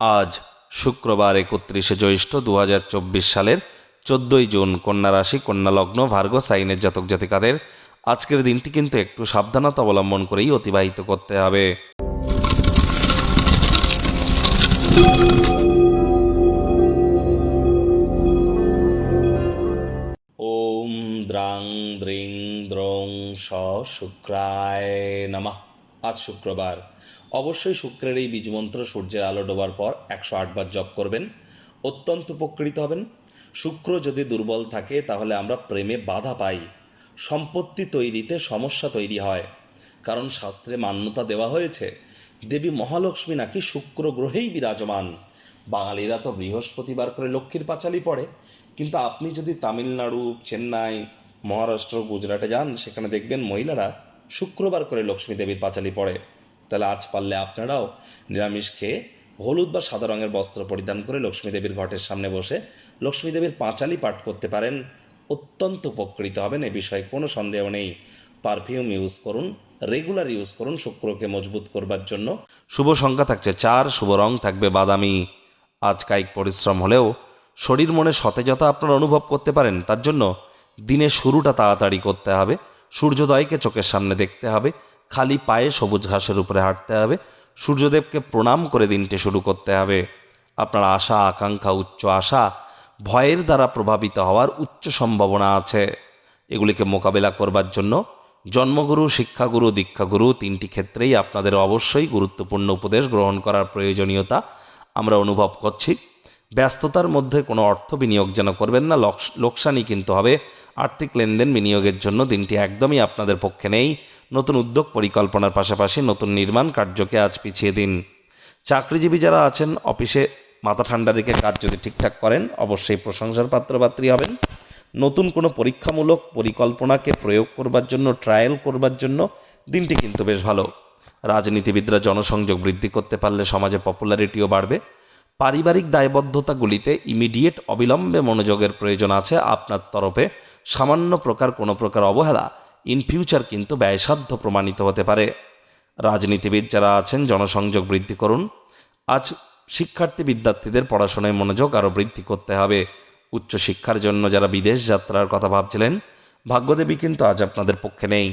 আজ শুক্রবার একত্রিশে জ্যৈষ্ঠ দু হাজার চব্বিশ সালের চোদ্দোই জুন কন্যা রাশি, কন্যা লগ্ন, ভার্গ, সাইনের জাতক জাতিকাদের আজকের দিনটি কিন্তু একটু সাবধানতা অবলম্বন করেই অতিবাহিত করতে হবে। ওম দ্রাং দ্রিং দ্রং স শুক্রায় নমঃ। আজ শুক্রবার। অবশ্যই শুক্রের এই বীজমন্ত্র সূর্যের আলো ডোবার পর একশো আটবার জপ করবেন। অত্যন্ত উপকৃত হবেন। শুক্র যদি দুর্বল থাকে, তাহলে আমরা প্রেমে বাধা পাই। সম্পত্তি তৈরিতে সমস্যা তৈরি হয়। কারণ শাস্ত্রে মান্যতা দেওয়া হয়েছে, দেবী মহালক্ষ্মী নাকি শুক্র গ্রহেই বিরাজমান। বাঙালিরা তো বৃহস্পতিবার করে লক্ষ্মীর পাঁচালি পড়ে। কিন্তু আপনি যদি তামিলনাড়ু, চেন্নাই, মহারাষ্ট্র, গুজরাটে যান, সেখানে দেখবেন মহিলারা শুক্রবার করে লক্ষ্মী দেবীর পাঁচালি পড়ে। তাহলে আজ পারলে আপনারাও নিরামিষ খেয়ে হলুদ বা সাদা রঙের বস্ত্র পরিধান করে লক্ষ্মী দেবীর ঘটের সামনে বসে লক্ষ্মী দেবীর পাঁচালি পাঠ করতে পারেন। অত্যন্ত উপকৃত হবেন, এ বিষয়ে কোনো সন্দেহ নেই। পারফিউম ইউজ করুন, রেগুলার ইউজ করুন, শুক্রকে মজবুত করবার জন্য। শুভ সংখ্যা থাকছে চার, শুভ রং থাকবে বাদামি। আজ কায়িক পরিশ্রম হলেও শরীর মনে সতেজতা আপনারা অনুভব করতে পারেন, তার জন্য দিনের শুরুটা তাড়াতাড়ি করতে হবে। সূর্যোদয়কে চোখের সামনে দেখতে হবে খালি পায়ে সবুজ ঘাসের উপরে হাঁটতে হবে। সূর্যদেবকে প্রণাম করে দিনটি শুরু করতে হবে। আপনার আশা, আকাঙ্ক্ষা, উচ্চ আশা ভয়ের দ্বারা প্রভাবিত হওয়ার উচ্চ সম্ভাবনা আছে। এগুলিকে মোকাবেলা করবার জন্য জন্মগুরু, শিক্ষাগুরু, দীক্ষাগুরু তিনটি ক্ষেত্রেই আপনাদের অবশ্যই গুরুত্বপূর্ণ উপদেশ গ্রহণ করার প্রয়োজনীয়তা আমরা অনুভব করছি। ব্যস্ততার মধ্যে কোনো অর্থ বিনিয়োগ যেন করবেন না। লোকস- লোকসানই কিন্তু হবে। আর্থিক লেনদেন বিনিয়োগের জন্য দিনটি একদমই আপনাদের পক্ষে নেই। নতুন উদ্যোগ পরিকল্পনার পাশাপাশি নতুন নির্মাণ কার্যকে আজ পিছিয়ে দিন। চাকরিজীবী যারা আছেন, অফিসে মাথা ঠান্ডা রেখে কাজ যদি ঠিকঠাক করেন, অবশ্যই প্রশংসার পাত্রপাত্রী হবেন। নতুন কোনো পরীক্ষামূলক পরিকল্পনাকে প্রয়োগ করবার জন্য ট্রায়াল করবার জন্য দিনটি কিন্তু বেশ ভালো। রাজনীতিবিদরা জনসংযোগ বৃদ্ধি করতে পারলে সমাজে পপুলারিটিও বাড়বে। পারিবারিক দায়বদ্ধতাগুলিতে ইমিডিয়েট অবিলম্বে মনোযোগের প্রয়োজন আছে আপনার তরফে। সামান্য প্রকার কোনো প্রকার অবহেলা ইন ফিউচার কিন্তু ব্যয়সাধ্য প্রমাণিত হতে পারে। রাজনীতিবিদ যারা আছেন, জনসংযোগ বৃদ্ধি করুন। আজ শিক্ষার্থী বিদ্যার্থীদের পড়াশোনায় মনোযোগ আরও বৃদ্ধি করতে হবে। উচ্চশিক্ষার জন্য যারা বিদেশ যাত্রার কথা ভাবছিলেন, ভাগ্যদেবী কিন্তু আজ আপনাদের পক্ষে নেই।